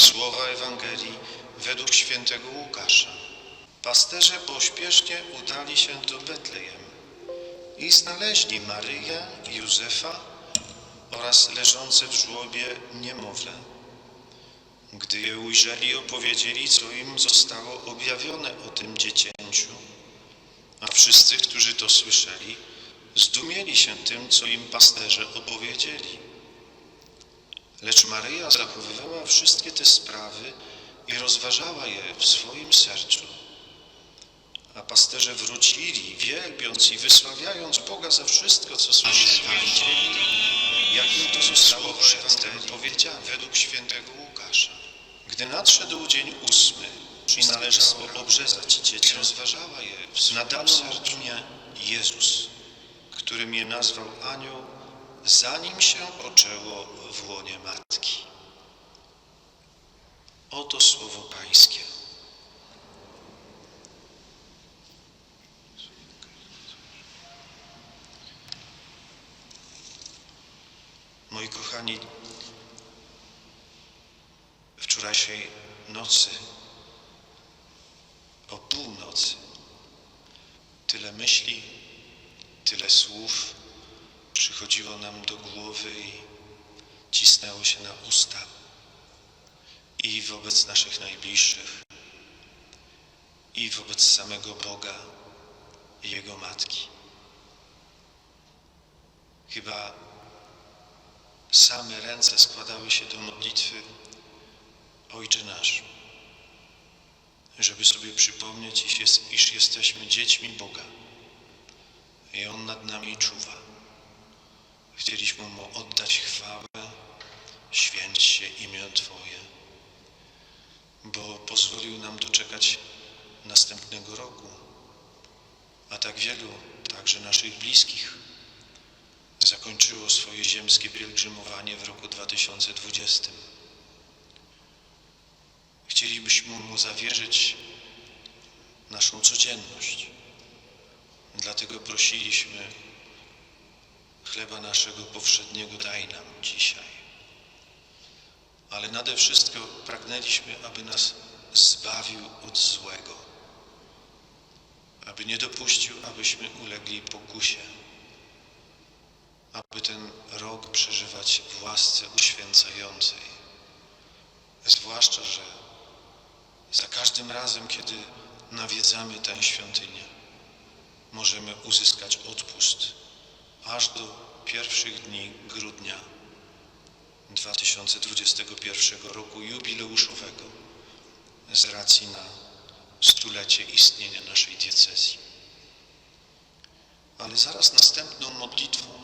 Słowa Ewangelii według świętego Łukasza. Pasterze pośpiesznie udali się do Betlejem i znaleźli Maryję Józefa oraz leżące w żłobie niemowlę. Gdy je ujrzeli, opowiedzieli, co im zostało objawione o tym dziecięciu. A wszyscy, którzy to słyszeli, zdumieli się tym, co im pasterze opowiedzieli. Lecz Maryja zachowywała wszystkie te sprawy i rozważała je w swoim sercu. A pasterze wrócili, wielbiąc i wysławiając Boga za wszystko, co słyszeli, jak im to zostało przedtem powiedziane według świętego Łukasza. Gdy nadszedł dzień ósmy i należało obrzezać dzieci, rozważała je, nadano mu imię Jezus, którym je nazwał anioł, zanim się poczęło w łonie matki. Oto słowo Pańskie. Moi kochani, wczorajszej nocy, o północy, tyle myśli, tyle słów przychodziło nam do głowy i cisnęło się na usta i wobec naszych najbliższych, i wobec samego Boga i Jego Matki. Chyba same ręce składały się do modlitwy Ojcze nasz, żeby sobie przypomnieć, iż, jest, iż jesteśmy dziećmi Boga i On nad nami czuwa. Chcieliśmy Mu oddać chwałę, święć się imię Twoje, bo pozwolił nam doczekać następnego roku, a tak wielu, także naszych bliskich, zakończyło swoje ziemskie pielgrzymowanie w roku 2020. Chcielibyśmy Mu zawierzyć naszą codzienność. Dlatego prosiliśmy chleba naszego powszedniego daj nam dzisiaj. Ale nade wszystko pragnęliśmy, aby nas zbawił od złego, aby nie dopuścił, abyśmy ulegli pokusie, aby ten rok przeżywać w łasce uświęcającej. Zwłaszcza, że za każdym razem, kiedy nawiedzamy tę świątynię, możemy uzyskać odpust aż do pierwszych dni grudnia 2021 roku jubileuszowego z racji na stulecie istnienia naszej diecezji. Ale zaraz następną modlitwą,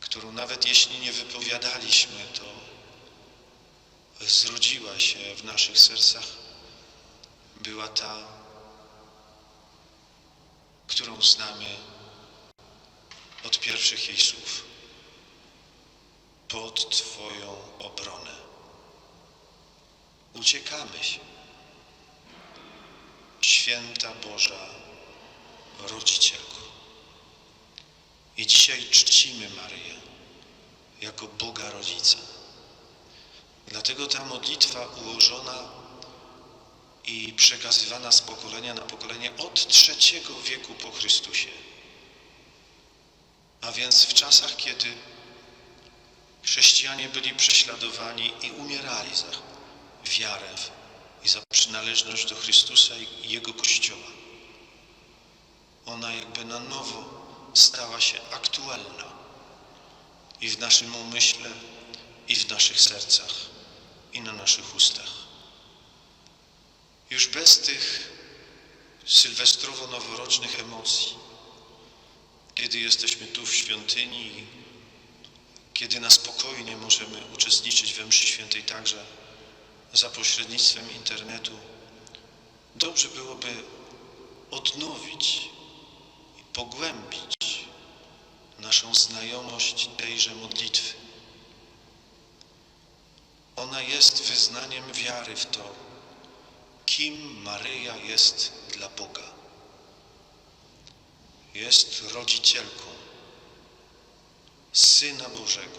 którą nawet jeśli nie wypowiadaliśmy, to zrodziła się w naszych sercach, była ta, którą znamy od pierwszych jej słów. Pod Twoją obronę. Uciekamy się. Święta Boża Rodzicielko. I dzisiaj czcimy Maryję jako Boga Rodzica. Dlatego ta modlitwa ułożona i przekazywana z pokolenia na pokolenie od trzeciego wieku po Chrystusie. A więc w czasach, kiedy chrześcijanie byli prześladowani i umierali za wiarę i za przynależność do Chrystusa i Jego Kościoła. Ona jakby na nowo stała się aktualna i w naszym umyśle, i w naszych sercach, i na naszych ustach. Już bez tych sylwestrowo-noworocznych emocji, kiedy jesteśmy tu w świątyni, kiedy na spokojnie możemy uczestniczyć we mszy świętej także za pośrednictwem internetu, dobrze byłoby odnowić i pogłębić naszą znajomość tejże modlitwy. Ona jest wyznaniem wiary w to, kim Maryja jest dla Boga. Jest rodzicielką Syna Bożego,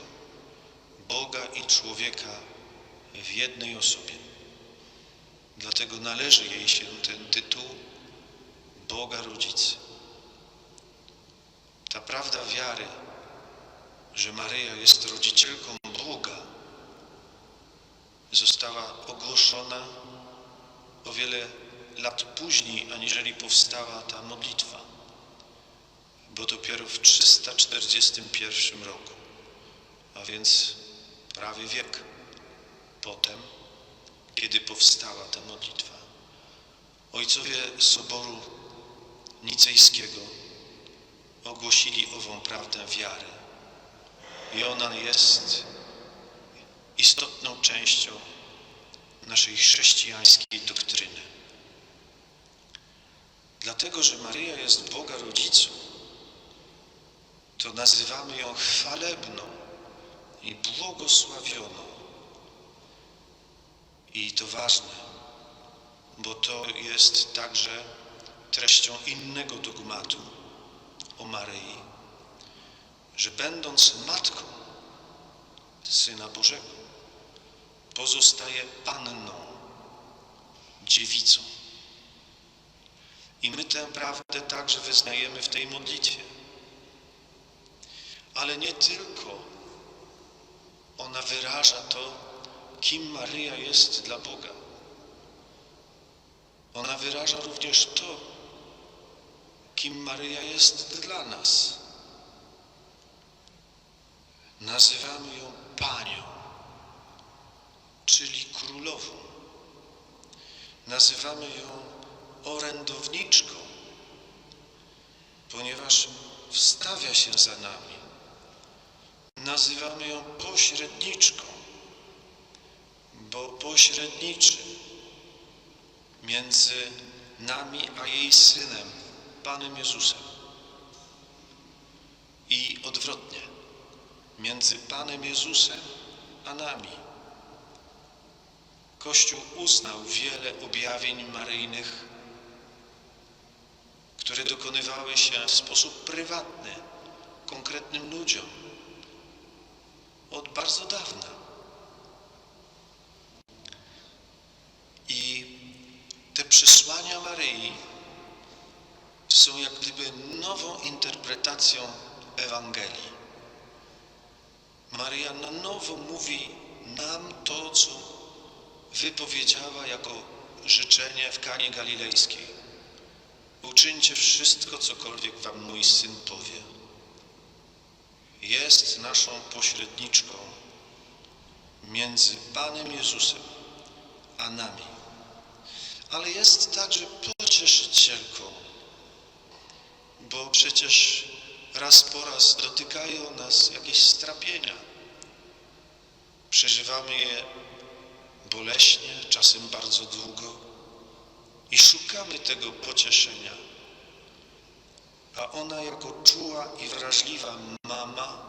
Boga i człowieka w jednej osobie. Dlatego należy jej się ten tytuł Boga Rodzicy. Ta prawda wiary, że Maryja jest rodzicielką Boga, została ogłoszona o wiele lat później, aniżeli powstała ta modlitwa, bo dopiero w 341 roku, a więc prawie wiek potem, kiedy powstała ta modlitwa. Ojcowie Soboru Nicejskiego ogłosili ową prawdę wiary i ona jest istotną częścią naszej chrześcijańskiej doktryny. Dlatego, że Maryja jest Boga rodzicą, to nazywamy ją chwalebną i błogosławioną. I to ważne, bo to jest także treścią innego dogmatu o Maryi, że będąc matką Syna Bożego, pozostaje panną, dziewicą. I my tę prawdę także wyznajemy w tej modlitwie. Ale nie tylko ona wyraża to, kim Maryja jest dla Boga. Ona wyraża również to, kim Maryja jest dla nas. Nazywamy ją Panią, czyli Królową. Nazywamy ją orędowniczką, ponieważ wstawia się za nami. Nazywamy ją pośredniczką, bo pośredniczy między nami a jej Synem, Panem Jezusem. I odwrotnie, między Panem Jezusem a nami. Kościół uznał wiele objawień maryjnych, które dokonywały się w sposób prywatny, konkretnym ludziom od bardzo dawna. I te przesłania Maryi są jak gdyby nową interpretacją Ewangelii. Maryja na nowo mówi nam to, co wypowiedziała jako życzenie w Kanie Galilejskiej. Uczyńcie wszystko, cokolwiek wam mój Syn powie. Jest naszą pośredniczką między Panem Jezusem a nami. Ale jest także pocieszycielką, bo przecież raz po raz dotykają nas jakieś strapienia. Przeżywamy je boleśnie, czasem bardzo długo i szukamy tego pocieszenia. A ona jako czuła i wrażliwa mama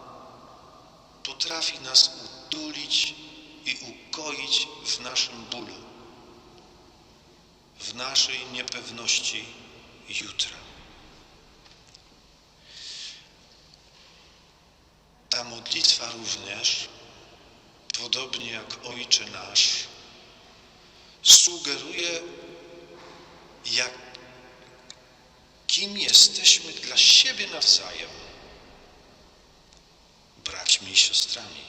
potrafi nas utulić i ukoić w naszym bólu, w naszej niepewności jutra. Ta modlitwa również, podobnie jak Ojcze Nasz, sugeruje, jak, kim jesteśmy dla siebie nawzajem, braćmi i siostrami.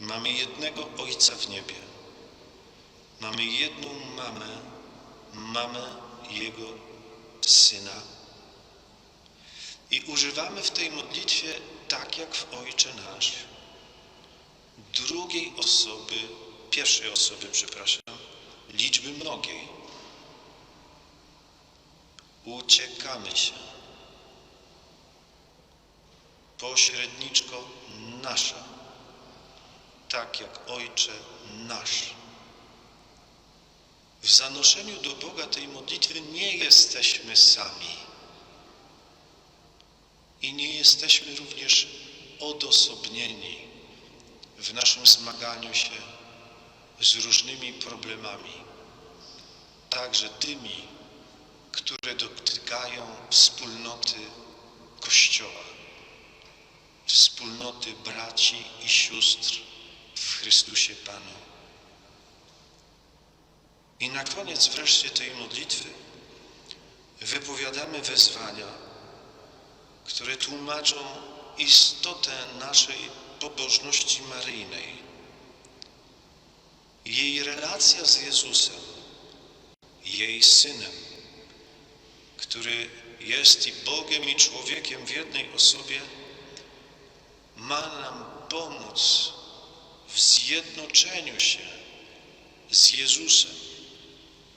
Mamy jednego Ojca w niebie. Mamy jedną mamę, mamę Jego Syna. I używamy w tej modlitwie, tak jak w Ojcze Nasz, drugiej osoby, pierwszej osoby, przepraszam, liczby mnogiej. Uciekamy się. Pośredniczko nasza, tak jak Ojcze nasz. W zanoszeniu do Boga tej modlitwy nie jesteśmy sami. I nie jesteśmy również odosobnieni w naszym zmaganiu się z różnymi problemami, także tymi, które dotykają wspólnoty Kościoła, wspólnoty braci i sióstr w Chrystusie Panu. I na koniec wreszcie tej modlitwy wypowiadamy wezwania, które tłumaczą istotę naszej pobożności maryjnej. Jej relacja z Jezusem, jej Synem, który jest i Bogiem, i człowiekiem w jednej osobie, ma nam pomóc w zjednoczeniu się z Jezusem,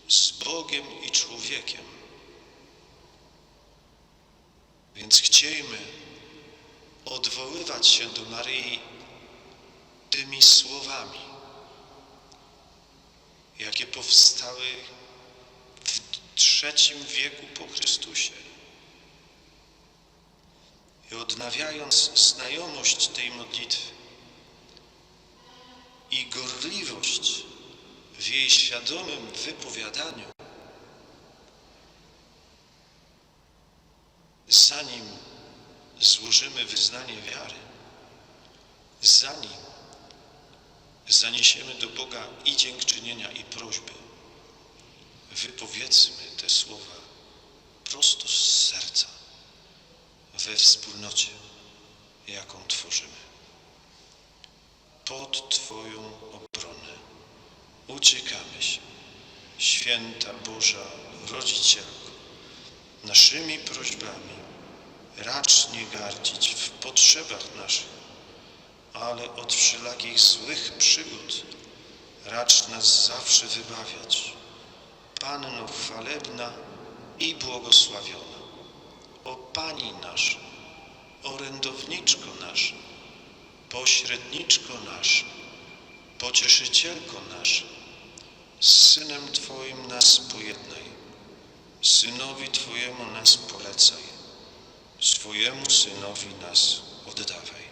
z Bogiem i człowiekiem. Więc chciejmy odwoływać się do Maryi tymi słowami, jakie powstały trzecim wieku po Chrystusie. I odnawiając znajomość tej modlitwy i gorliwość w jej świadomym wypowiadaniu, zanim złożymy wyznanie wiary, zanim zaniesiemy do Boga i dziękczynienia i prośby, wypowiedzmy te słowa prosto z serca, we wspólnocie, jaką tworzymy. Pod Twoją obronę uciekamy się, święta Boża Rodzicielko, naszymi prośbami racz nie gardzić w potrzebach naszych, ale od wszelakich złych przygód racz nas zawsze wybawiać. Panno chwalebna i błogosławiona, o Pani nasza, orędowniczko nasza, pośredniczko nasza, pocieszycielko nasza, z Synem Twoim nas pojednaj, Synowi Twojemu nas polecaj, swojemu Synowi nas oddawaj.